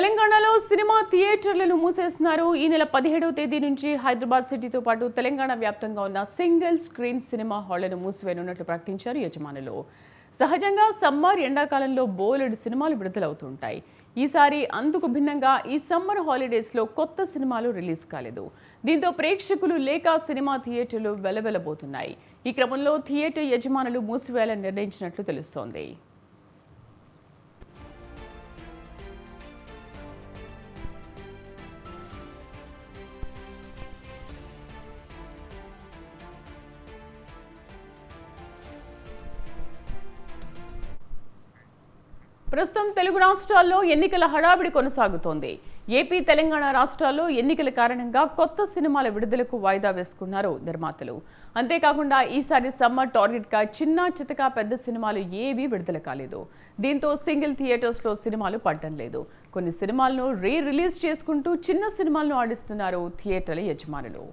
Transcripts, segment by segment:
తెలంగాణలో సినిమా థియేటర్లను మూసేస్తున్నారు. ఈ నెల పదిహేడవ తేదీ నుంచి హైదరాబాద్ సిటీతో పాటు తెలంగాణ వ్యాప్తంగా ఉన్న సింగిల్ స్క్రీన్ సినిమా హాళ్ళను మూసివేయనున్నట్లు ప్రకటించారు యజమానులు. సహజంగా సమ్మర్ ఎండాకాలంలో బోలెడు సినిమాలు విడుదలవుతుంటాయి. ఈసారి అందుకు భిన్నంగా ఈ సమ్మర్ హాలిడేస్లో కొత్త సినిమాలు రిలీజ్ కాలేదు. దీంతో ప్రేక్షకులు లేక సినిమా థియేటర్లు వెలవెలబోతున్నాయి. ఈ క్రమంలో థియేటర్ యజమానులు మూసివేయాలని నిర్ణయించినట్లు తెలుస్తోంది. ప్రస్తుతం తెలుగు రాష్ట్రాల్లో ఎన్నికల హడావిడి కొనసాగుతోంది. ఏపీ తెలంగాణ రాష్ట్రాల్లో ఎన్నికల కారణంగా కొత్త సినిమాల విడుదలకు వాయిదా వేసుకున్నారు నిర్మాతలు. అంతేకాకుండా ఈసారి సమ్మర్ టార్గెట్గా చిన్న చితక పెద్ద సినిమాలు ఏవీ విడుదల కాలేదు. దీంతో సింగిల్ థియేటర్స్లో సినిమాలు పడటం లేదు. కొన్ని సినిమాలను రీ రిలీజ్ చేసుకుంటూ చిన్న సినిమాలను ఆడిస్తున్నారు థియేటర్ల యజమానులు.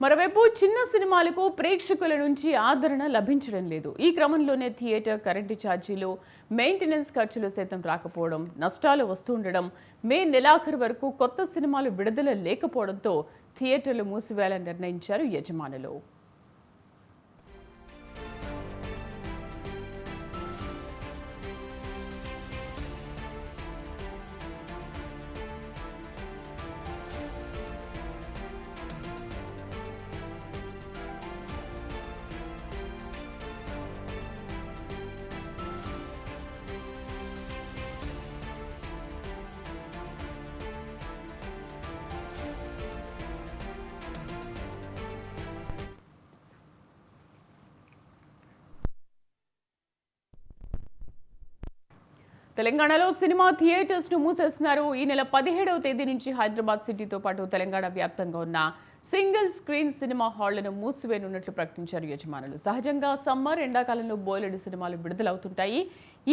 మరోవైపు చిన్న సినిమాలకు ప్రేక్షకుల నుంచి ఆదరణ లభించడం లేదు. ఈ క్రమంలోనే థియేటర్ కరెంటు ఛార్జీలు మెయింటెనెన్స్ ఖర్చులు సైతం రాకపోవడం నష్టాలు వస్తుండడం మే నెలాఖరు వరకు కొత్త సినిమాలు విడుదల లేకపోవడంతో థియేటర్లు మూసివేయాలని నిర్ణయించారు యజమానులు. తెలంగాణలో సినిమా థియేటర్స్ను మూసేస్తున్నారు. ఈ నెల పదిహేడవ తేదీ నుంచి హైదరాబాద్ సిటీతో పాటు తెలంగాణ వ్యాప్తంగా ఉన్న సింగిల్ స్క్రీన్ సినిమా హాళ్ళను మూసివేయనున్నట్లు ప్రకటించారు యజమానులు. సహజంగా సమ్మర్ ఎండాకాలంలో బోలెడు సినిమాలు విడుదలవుతుంటాయి.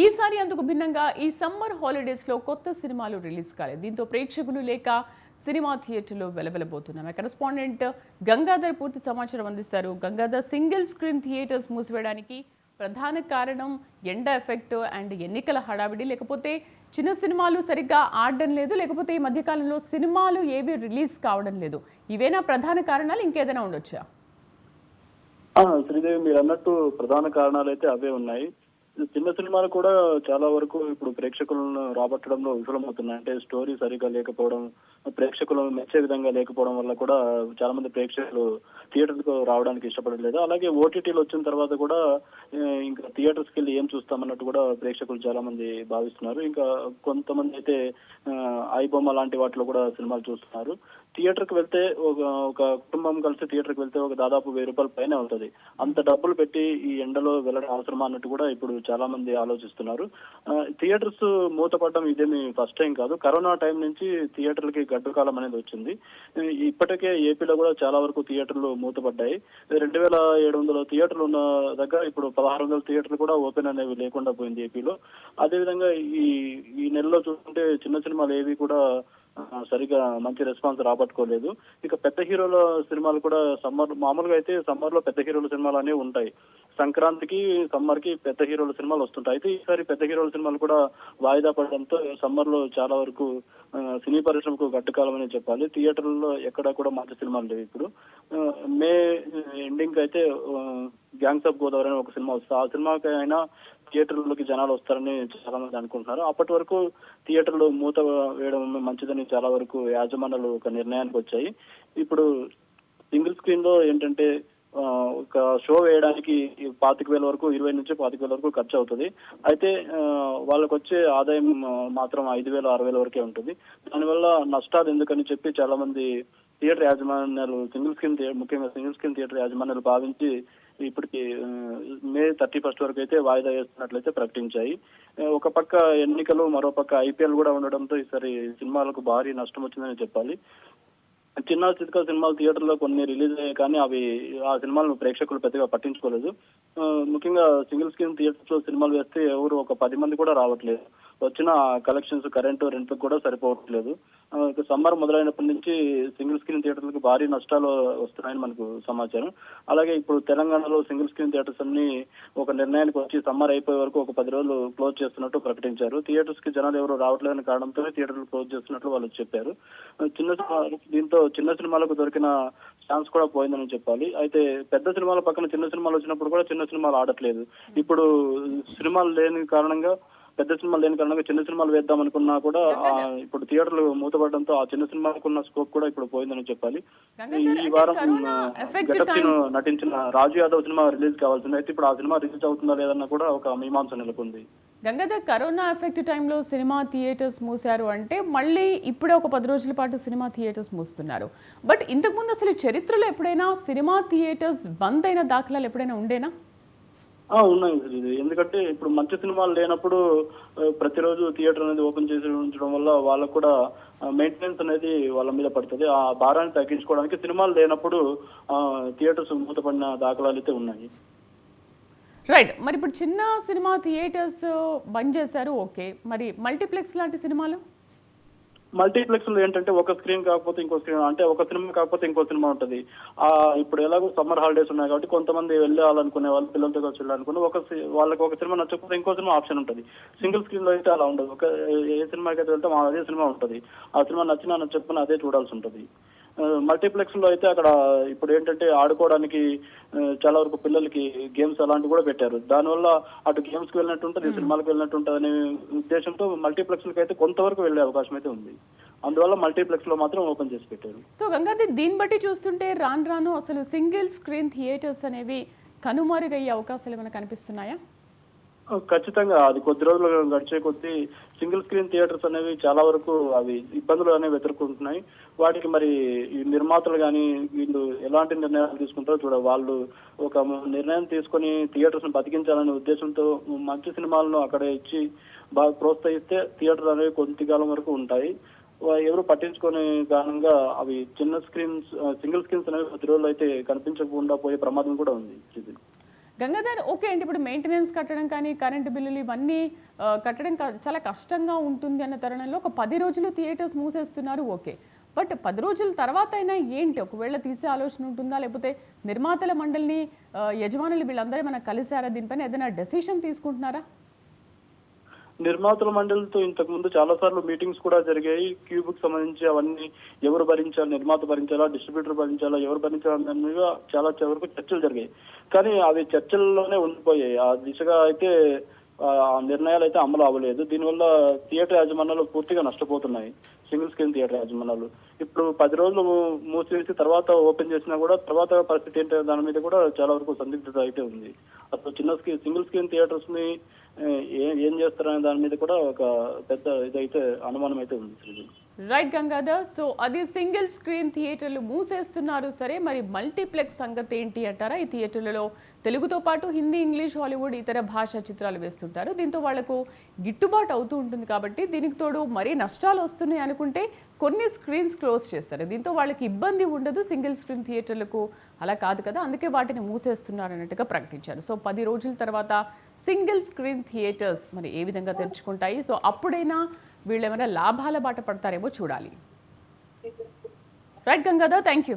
ఈసారి అందుకు భిన్నంగా ఈ సమ్మర్ హాలిడేస్లో కొత్త సినిమాలు రిలీజ్ కాలేదు. దీంతో ప్రేక్షకులు లేక సినిమా థియేటర్లో వెలవెలబోతున్నాం కరెస్పాండెంట్ గంగాధర్ పూర్తి సమాచారం అందిస్తారు. గంగాధర్ సింగిల్ స్క్రీన్ థియేటర్స్ మూసివేయడానికి ప్రధాన కారణం ఎండ ఎఫెక్ట్ అండ్ ఎన్నికల హడావిడి. లేకపోతే చిన్న సినిమాలు సరిగ్గా ఆడడం లేదు. లేకపోతే ఈ మధ్యకాలంలో సినిమాలు ఏవి రిలీజ్ కావడం లేదు. ఇవేనా ప్రధాన కారణాలు? ఇంకేదైనా ఉండొచ్చా? శ్రీదేవి మీరు అన్నట్టు ప్రధాన కారణాలు అయితే అవే ఉన్నాయి. చిన్న సినిమాలు కూడా చాలా వరకు ఇప్పుడు ప్రేక్షకులను రాబట్టడంలో విఫలమవుతున్నాయి. అంటే స్టోరీ సరిగా లేకపోవడం ప్రేక్షకులను మెచ్చే విధంగా లేకపోవడం వల్ల కూడా చాలా మంది ప్రేక్షకులు థియేటర్కు రావడానికి ఇష్టపడలేదు. అలాగే ఓటీటీలు వచ్చిన తర్వాత కూడా ఇంకా థియేటర్స్కి వెళ్ళి ఏం చూస్తామన్నట్టు కూడా ప్రేక్షకులు చాలా మంది భావిస్తున్నారు. ఇంకా కొంతమంది అయితే ఐబొమ్మ లాంటి వాటిలో కూడా సినిమాలు చూస్తున్నారు. థియేటర్కి వెళ్తే ఒక ఒక కుటుంబం కలిసి థియేటర్కి వెళ్తే ఒక దాదాపు వెయ్యి రూపాయల పైన అవుతుంది అంత డబ్బులు పెట్టి ఈ ఎండలో వెళ్ళడం అవసరమా అన్నట్టు కూడా ఇప్పుడు చాలా మంది ఆలోచిస్తున్నారు. థియేటర్స్ మూతపడడం ఇదేమి ఫస్ట్ టైం కాదు. కరోనా టైం నుంచి థియేటర్లకి గడ్డకాలం అనేది వచ్చింది. ఇప్పటికే ఏపీలో కూడా చాలా వరకు థియేటర్లు మూతపడ్డాయి. రెండు వేల ఏడు వందల థియేటర్లు ఉన్న దగ్గర ఇప్పుడు పదహారు వందల థియేటర్లు కూడా ఓపెన్ అనేవి లేకుండా పోయింది ఏపీలో. అదేవిధంగా ఈ ఈ నెలలో చూసుకుంటే చిన్న సినిమాలు ఏవి కూడా సరిగా మంచి రెస్పాన్స్ రాబట్టుకోలేదు. ఇక పెద్ద హీరోల సినిమాలు కూడా సమ్మర్ మామూలుగా అయితే సమ్మర్లో పెద్ద హీరోల సినిమాలు అనేవి ఉంటాయి. సంక్రాంతికి సమ్మర్కి పెద్ద హీరోల సినిమాలు వస్తుంటాయి. అయితే ఈసారి పెద్ద హీరోల సినిమాలు కూడా వాయిదా పడడంతో సమ్మర్లో చాలా వరకు సినీ పరిశ్రమకు గట్టుకాలం అని చెప్పాలి. థియేటర్లలో ఎక్కడా కూడా మంచి సినిమాలు లేవు ఇప్పుడు. మే ఎండింగ్ అయితే గ్యాంగ్స్ ఆఫ్ గోదావరి అని ఒక సినిమా వస్తుంది. ఆ సినిమాకి అయినా థియేటర్లోకి జనాలు వస్తారని చాలా మంది అనుకుంటున్నారు. అప్పటి వరకు థియేటర్లు మూత వేయడం మంచిదని చాలా వరకు యాజమాన్యాలు ఒక నిర్ణయానికి వచ్చాయి. ఇప్పుడు సింగిల్ స్క్రీన్లో ఏంటంటే ఒక షో వేయడానికి పాతిక వేల వరకు ఇరవై నుంచి పాతిక వేల వరకు ఖర్చు అవుతుంది. అయితే ఆ, వాళ్ళకి వచ్చే ఆదాయం మాత్రం ఐదు వేల ఆరు వేల వరకే ఉంటుంది. దానివల్ల నష్టాలు ఎందుకని చెప్పి చాలా మంది థియేటర్ యాజమాన్యాలు సింగిల్ స్క్రీన్ ముఖ్యంగా సింగిల్ స్క్రీన్ థియేటర్ యాజమాన్యాలు భావించి ఇప్పటికి మే థర్టీ ఫస్ట్ వరకు అయితే వాయిదా వేస్తున్నట్లయితే ప్రకటించాయి. ఒక పక్క ఎన్నికలు మరో పక్క ఐపీఎల్ కూడా ఉండడంతో ఈసారి సినిమాలకు భారీ నష్టం వచ్చిందని చెప్పాలి. చిన్న చిత్క సినిమాలు థియేటర్లో కొన్ని రిలీజ్ అయ్యాయి కానీ అవి ఆ సినిమాలను ప్రేక్షకులు పెద్దగా పట్టించుకోలేదు. ముఖ్యంగా సింగిల్ స్క్రీన్ థియేటర్స్లో సినిమాలు వేస్తే ఎవరు ఒక పది మంది కూడా రావట్లేదు. వచ్చిన కలెక్షన్స్ కరెంటు రెంట్ కూడా సరిపోవట్లేదు. సమ్మర్ మొదలైనప్పటి నుంచి సింగిల్ స్క్రీన్ థియేటర్లకు భారీ నష్టాలు వస్తున్నాయని మనకు సమాచారం. అలాగే ఇప్పుడు తెలంగాణలో సింగిల్ స్క్రీన్ థియేటర్స్ అన్ని ఒక నిర్ణయానికి వచ్చి సమ్మర్ అయిపోయే వరకు ఒక పది రోజులు క్లోజ్ చేస్తున్నట్టు ప్రకటించారు. థియేటర్స్కి జనాలు ఎవరు రావట్లేని కారణంతో థియేటర్లు క్లోజ్ చేస్తున్నట్లు వాళ్ళు చెప్పారు. చిన్న సినిమా దీంతో చిన్న సినిమాలకు దొరికిన ఛాన్స్ కూడా పోయిందని చెప్పాలి. అయితే పెద్ద సినిమాల పక్కన చిన్న సినిమాలు వచ్చినప్పుడు కూడా చిన్న సినిమాలు ఆడట్లేదు. ఇప్పుడు సినిమాలు లేని కారణంగా పెద్ద సినిమాలు లేని కారణంగా చిన్న సినిమాలు వేద్దాం అనుకున్నా కూడా ఇప్పుడు థియేటర్లు మూతపడడంతో ఆ చిన్న సినిమాలకు ఉన్న స్కోప్ కూడా ఇప్పుడు పోయిందని చెప్పాలి. ఈ వారం నటించిన రాజు యాదవ్ సినిమా రిలీజ్ కావాల్సింది. అయితే ఇప్పుడు ఆ సినిమా రిలీజ్ అవుతుందా లేదన్న కూడా ఒక మీమాంస నెలకొంది. గంగాధర్ కరోనా ఎఫెక్ట్ టైంలో సినిమా థియేటర్స్ మూసారు అంటే మళ్ళీ ఇప్పుడే ఒక పది రోజుల పాటు సినిమా థియేటర్స్ మూస్తున్నారు. బట్ ఇంతకుముందు అసలు చరిత్రలో ఎప్పుడైనా సినిమా థియేటర్స్ బంద్ అయిన దాఖలాలు ఎప్పుడైనా ఉండేనా? ఉన్నాయి సార్ ఇది. ఎందుకంటే ఇప్పుడు మంచి సినిమాలు లేనప్పుడు ప్రతిరోజు థియేటర్ అనేది ఓపెన్ చేసి ఉంచడం వల్ల వాళ్ళకు కూడా మెయింటెనెన్స్ అనేది వాళ్ళ మీద పడుతుంది. ఆ భారాన్ని తగ్గించుకోవడానికి సినిమాలు లేనప్పుడు థియేటర్స్ మూతపడిన దాఖలాలు అయితే ఉన్నాయి. రైట్. మరి ఇప్పుడు చిన్న సినిమా థియేటర్స్ బంద్ చేశారు ఓకే. మరి మల్టీప్లెక్స్ లాంటి సినిమాలు? మల్టీప్లెక్స్లో ఏంటంటే ఒక స్క్రీన్ కాకపోతే ఇంకో స్క్రీన్ అంటే ఒక సినిమా కాకపోతే ఇంకో సినిమా ఉంటుంది. ఆ ఇప్పుడు ఎలాగో సమ్మర్ హాలిడేస్ ఉన్నాయి కాబట్టి కొంతమంది వెళ్ళాలనుకునే వాళ్ళు పిల్లలతో కలిసి వెళ్ళాలనుకునే ఒక సి- వాళ్ళకి ఒక సినిమా నచ్చకపోతే ఇంకో సినిమా ఆప్షన్ ఉంటుంది. సింగిల్ స్క్రీన్లో అయితే అలా ఉండదు. ఒక ఏ సినిమాకి అయితే వెళ్తే అదే సినిమా ఉంటుంది. ఆ సినిమా నచ్చినా నచ్చకపోయినా అదే చూడాల్సి ఉంటుంది. మల్టీప్లెక్స్లో అయితే అక్కడ ఇప్పుడు ఏంటంటే ఆడుకోవడానికి చాలా వరకు పిల్లలకి గేమ్స్ అలాంటివి కూడా పెట్టారు. దానివల్ల అటు గేమ్స్కి వెళ్ళినట్టు ఉంటుంది సినిమాలకు వెళ్ళినట్టు ఉంటుంది అనే ఉద్దేశంతో మల్టీప్లెక్స్ అయితే కొంతవరకు వెళ్ళే అవకాశం అయితే ఉంది. అందువల్ల మల్టీప్లెక్స్లో మాత్రం ఓపెన్ చేసి పెట్టారు. సో గంగాధర్ దీన్ని బట్టి చూస్తుంటే రాను రాను అసలు సింగిల్ స్క్రీన్ థియేటర్స్ అనేవి కనుమరుగయ్యే అవకాశాలు ఏమైనా కనిపిస్తున్నాయా? ఖచ్చితంగా అది కొద్ది రోజులు గడిచే కొద్దీ సింగిల్ స్క్రీన్ థియేటర్స్ అనేవి చాలా వరకు అవి ఇబ్బందులు అనేవి ఎదుర్కొంటున్నాయి. వాటికి మరి ఈ నిర్మాతలు కానీ వీళ్ళు ఎలాంటి నిర్ణయాలు తీసుకుంటారో చూడ వాళ్ళు ఒక నిర్ణయం తీసుకొని థియేటర్స్ను బతికించాలనే ఉద్దేశంతో మంచి సినిమాలను అక్కడ ఇచ్చి బాగా ప్రోత్సహిస్తే థియేటర్ అనేవి కొద్దికాలం వరకు ఉంటాయి. ఎవరు పట్టించుకునే కారణంగా అవి చిన్న స్క్రీన్స్ సింగిల్ స్క్రీన్స్ అనేవి కొద్ది రోజులు అయితే కనిపించకుండా పోయే ప్రమాదం కూడా ఉంది. ఇది గంగాధర్ ఓకే అండి ఇప్పుడు మెయింటెనెన్స్ కట్టడం కానీ కరెంటు బిల్లులు ఇవన్నీ కట్టడం చాలా కష్టంగా ఉంటుంది అన్న తరుణంలో ఒక పది రోజులు థియేటర్స్ మూసేస్తున్నారు ఓకే. బట్ పది రోజుల తర్వాత అయినా ఏంటి? ఒకవేళ తీసే ఆలోచన ఉంటుందా? లేకపోతే నిర్మాతల మండలిని యజమానులు వీళ్ళందరూ ఏమైనా కలిశారా? దీనిపైన ఏదైనా డెసిషన్ తీసుకుంటున్నారా? నిర్మాతల మండలితో ఇంతకు ముందు చాలా సార్లు మీటింగ్స్ కూడా జరిగాయి. క్యూబ్కు సంబంధించి అవన్నీ ఎవరు భరించాలి నిర్మాత భరించాలా డిస్ట్రిబ్యూటర్ భరించాలా ఎవరు భరించాలా దాని మీద చాలా వరకు చర్చలు జరిగాయి. కానీ అవి చర్చల్లోనే ఉండిపోయాయి. ఆ దిశగా అయితే నిర్ణయాలు అయితే అమలు అవ్వలేదు. దీనివల్ల థియేటర్ యాజమాన్యాలు పూర్తిగా నష్టపోతున్నాయి. సింగిల్ స్క్రీన్ థియేటర్ యాజమాన్యాలు. ఇప్పుడు పది రోజులు మూసివేసి తర్వాత ఓపెన్ చేసినా కూడా తర్వాత పరిస్థితి ఏంటో దాని మీద కూడా చాలా వరకు సందిగ్ధత అయితే ఉంది. అసలు చిన్న స్క్రీన్ సింగిల్ స్క్రీన్ థియేటర్స్ని ఏం- ఏం చేస్తారనే దాని మీద కూడా ఒక పెద్ద ఇదైతే అనుమానం అయితే ఉంది శ్రీజీ. రైట్ గంగాధర్ సో అది సింగిల్ స్క్రీన్ థియేటర్లు మూసేస్తున్నారు. సరే మరి మల్టీప్లెక్స్ సంగతి ఏంటి అంటారా? ఈ థియేటర్లలో తెలుగుతో పాటు హిందీ ఇంగ్లీష్ హాలీవుడ్ ఇతర భాషా చిత్రాలు వేస్తుంటారు. దీంతో వాళ్ళకు గిట్టుబాటు అవుతూ ఉంటుంది కాబట్టి దీనికి తోడు మరీ నష్టాలు వస్తున్నాయి అనుకుంటే కొన్ని స్క్రీన్స్ క్లోజ్ చేస్తారు. దీంతో వాళ్ళకి ఇబ్బంది ఉండదు. సింగిల్ స్క్రీన్ థియేటర్లకు అలా కాదు కదా. అందుకే వాటిని మూసేస్తున్నారు అన్నట్టుగా ప్రకటించారు. సో పది రోజుల తర్వాత సింగిల్ స్క్రీన్ థియేటర్స్ మరి ఏ విధంగా తెరుచుకుంటాయి? సో అప్పుడైనా వీళ్ళు ఏమైనా లాభాల బాట పడతారేమో చూడాలి. Right Gangadhar thank you